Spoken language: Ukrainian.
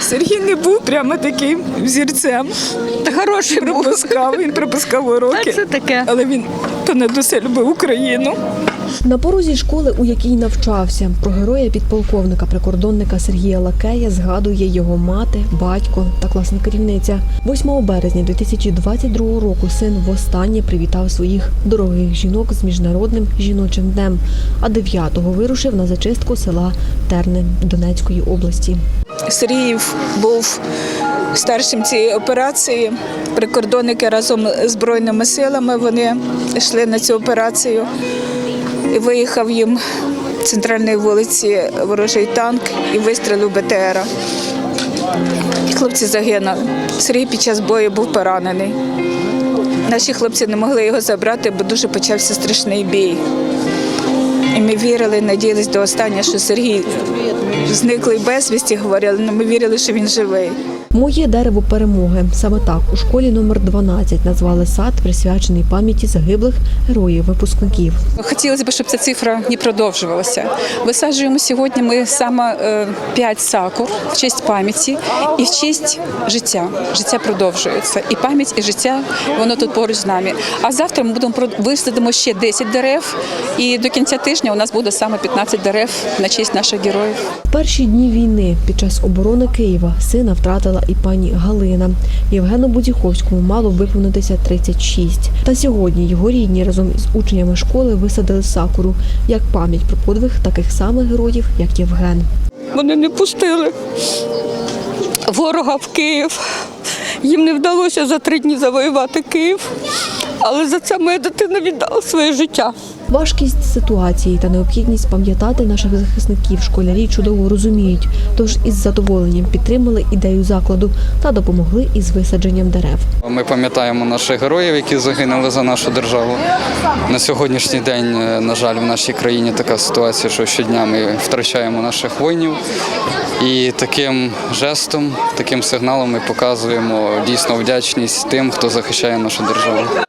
Сергій не був прямо таким взірцем. Та хороший був. Пропускав, він пропускав уроки. це таке. Але він понад усе любив Україну. На порозі школи, у якій навчався, про героя підполковника прикордонника Сергія Лакея згадує його мати, батько та класна керівниця. 8 березня 2022 року син востаннє привітав своїх дорогих жінок з міжнародним жіночим днем, а 9-го вирушив на зачистку села Терни Донецької області. Сергіїв був старшим цієї операції. Прикордонники разом з Збройними силами вони йшли на цю операцію. І виїхав їм центральної вулиці ворожий танк і вистрілив БТРа. Хлопці загинули. Сергій під час бою був поранений. Наші хлопці не могли його забрати, бо дуже почався страшний бій. І ми вірили, надіялись до останнього, що Сергій зниклий безвісті, говорили, але ми вірили, що він живий. Моє дерево перемоги. Саме так у школі номер 12 назвали сад, присвячений пам'яті загиблих героїв-випускників. Хотілося б, щоб ця цифра не продовжувалася. Висаджуємо сьогодні ми саме е, 5 сакур в честь пам'яті і в честь життя. Життя продовжується. І пам'ять, і життя воно тут поруч з нами. А завтра ми будемо висадимо ще 10 дерев. І до кінця тижня у нас буде саме 15 дерев на честь наших героїв. Перші дні війни під час оборони Києва сина втратила і пані Галина. Євгену Будіховському мало виповнитися 36. Та сьогодні його рідні разом з учнями школи висадили сакуру як пам'ять про подвиг таких самих героїв, як Євген. Вони не пустили ворога в Київ. Їм не вдалося за три дні завоювати Київ, але за це моя дитина віддала своє життя. Важкість ситуації та необхідність пам'ятати наших захисників школярі чудово розуміють, тож із задоволенням підтримали ідею закладу та допомогли із висадженням дерев. Ми пам'ятаємо наших героїв, які загинули за нашу державу. На сьогоднішній день, е, на жаль, в нашій країні така ситуація, що щодня ми втрачаємо наших воїнів. І таким жестом, таким сигналом ми показуємо дійсно вдячність тим, хто захищає нашу державу.